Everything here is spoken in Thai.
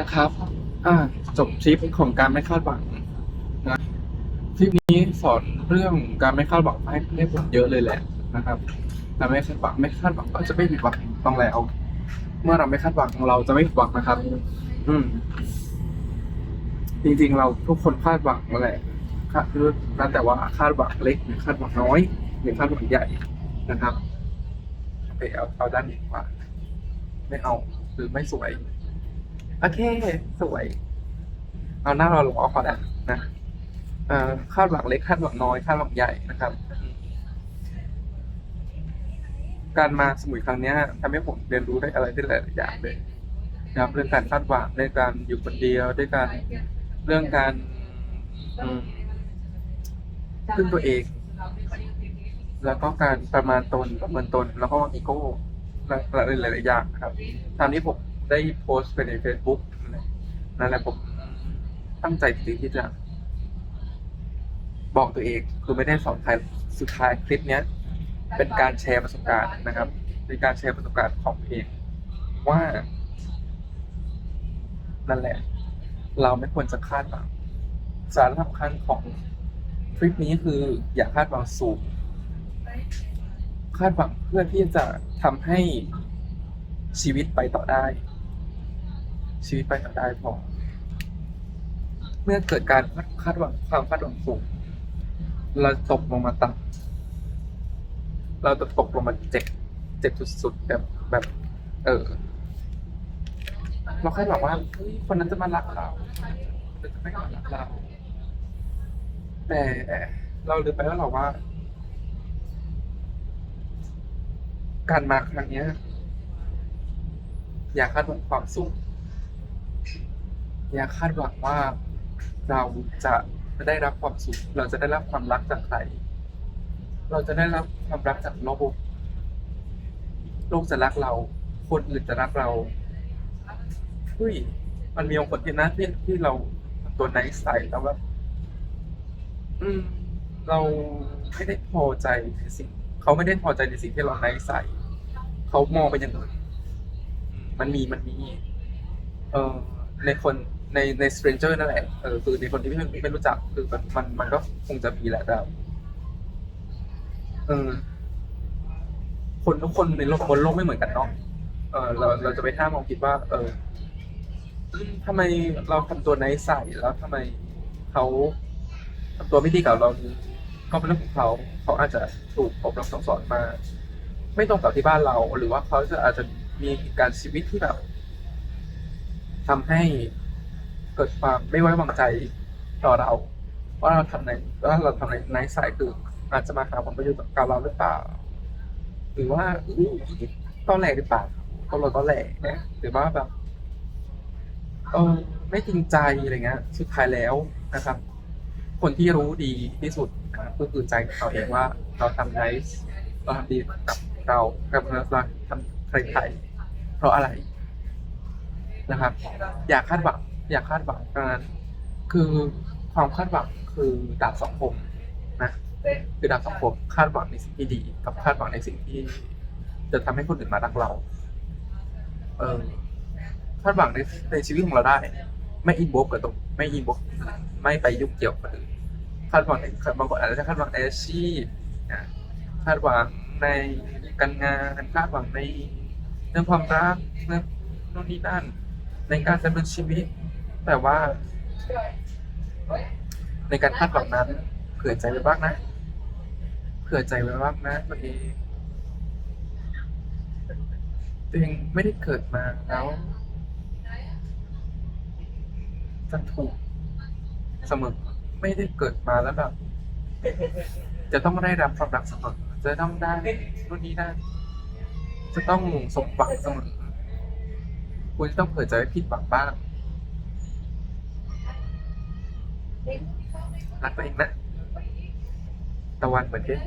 นะครับ อ่า จบทริปของการไม่คาดหวังนะทริปนี้สอนเรื่องการไม่คาดหวังให้ให้ผมเยอะเลยแหละนะครับการไม่คาดหวังไม่คาดหวังก็จะไม่ผิดหวังต้องแล้ว เมื่อเราไม่คาดหวังเราจะไม่ผิดหวังนะครับ อืม จริงๆเราทุกคนคาดหวังนั่นแหละคาดนั่นแต่ว่าคาดหวังเล็กหรือคาดหวังน้อยหรือคาดหวังใหญ่นะครับโอเอาเอาด้านนี้ดีกว่า ไม่เอาหรือไม่สวย โอเค สวย เอาหน้าเราหล่อพอแล้วนะคาดหวังเล็กคาดหวังน้อยคาดหวังใหญ่นะครับ การมาสมุยครั้งนี้ทำให้ผมเรียนรู้ได้อะไรได้หลายอย่างเลยนะครับเรื่องการคาดหวังเรื่องการอยู่คนเดียวด้วยการเรื่องการอืมพึ่งตัวเอง แล้วก็การประมาณตนประเมินตน แล้วก็อีโก้และหลายๆอย่างครับตามนี้ผม ได้โพสต์ไปใน Facebook นั่นแหละผมตั้งใจจริงที่จะ บอกตัวเองคือไม่ได้สอนใครสุดท้ายคลิปเนี้ย เป็นการแชร์ประสบการณ์นะครับเป็นการแชร์ประสบการณ์ของเองว่า นั่นแหละ เราไม่ควรจะคาดหวังสาระสำคัญของทริปนี้คืออย่าคาดหวังสูงคาดหวังเพื่อที่จะทำให้ชีวิตไปต่อได้ ชีวิตไปต่อได้พอ เมื่อเกิดการคาดหวังความคาดหวังสูง เราตกลงมาต่ำเราจะตกลงมาเจ็บเจ็บสุดๆแบบแบบ เออ เราคาดหวังว่าเฮ้ยคนนั้นจะมารักเราคนจะไม่มารักเรา แต่เราลืมไปแล้วหรอว่า การมาครั้งนี้ อย่าคาดหวังความสุข อย่าคาดหวังว่าเราจะได้รับความสุข เราจะได้รับความรักจากใคร เราจะได้รับความรักจากโลก โลกจะรักเรา คนอื่นจะรักเราเฮ้ยมันมีองค์ผลที่นะที่ที่เราตัวไนใส่แล้วแบบอืม เราไม่ได้พอใจในสิ่งเขาไม่ได้พอใจในสิ่งที่เราไนใส่เขามองไปอย่างอื่นมันมีมันมี เออ ในคนในใน stranger นั่นแหละเออคือในคนที่ไม่ไม่รู้จักคือมันมันมันก็คงจะมีแหละแต่เออคนทุกคนในโลกบนโลกไม่เหมือนกันเนาะเออเราเราจะไปห้ามองคิดว่า เออทำไมเราทำตัวไนใส่แล้วทำไมเขาทำตัวไม่ดีกับเราก็เป็นเรื่องของเขาเขาอาจจะถูกอบรมสั่งสอนมา ไม่ตรงกับที่บ้านเรา หรือว่าเขาจะอาจจะมีการชีวิตที่แบบ ทำให้เกิดความไม่ไว้วางใจต่อเรา ว่าเราทำในว่าเราทำในในสายคืออาจจะมาหาผลประโยชน์กับเราหรือเปล่า หรือว่าอื้อตอนแหลหรือเปล่าตอนเราตอแหลนะหรือว่าแบบเออไม่จริงใจอะไรเงี้ยสุดท้ายแล้วนะครับ คนที่รู้ดีที่สุดนะก็คือใจของเราเองว่าเราทำไนเราทำดีกับเรากับเราทำใครๆเพราะอะไร นะครับ อย่าคาดหวังอย่าคาดหวังการคือความคาดหวังคือดาบสองคมนะคือดาบสองคมคาดหวังในสิ่งที่ดี กับคาดหวังในสิ่งที่ จะทำให้คนอื่นมารักเรา เออคาดหวังในในชีวิตของเราได้ ไม่อินบ็อกกับตรงไม่อินบ็อกไม่ไปยุ่งเกี่ยวกับคนอื่นคาดหวังในบางคนอาจจะคาดหวังในอาชีพนะคาดหวังในการงานคาดหวังในเรื่องความรักเรื่องโน่นนี่นั่น ในการดำเนินชีวิต แต่ว่า ในการคาดหวังนั้น เผื่อใจไว้บ้างนะ เผื่อใจไว้บ้างนะตัวเองตัวเองไม่ได้เกิดมาแล้วจะถูกเสมอไม่ได้เกิดมาแล้วแบบจะต้องได้รับความรักเสมอจะต้องได้รุ่นนี้ได้จะต้องสมหวังเสมอ คุณจะต้องเผื่อใจไว้ผิดหวังบ้าง รักตัวเองนะ ตะวันเหมือนกัน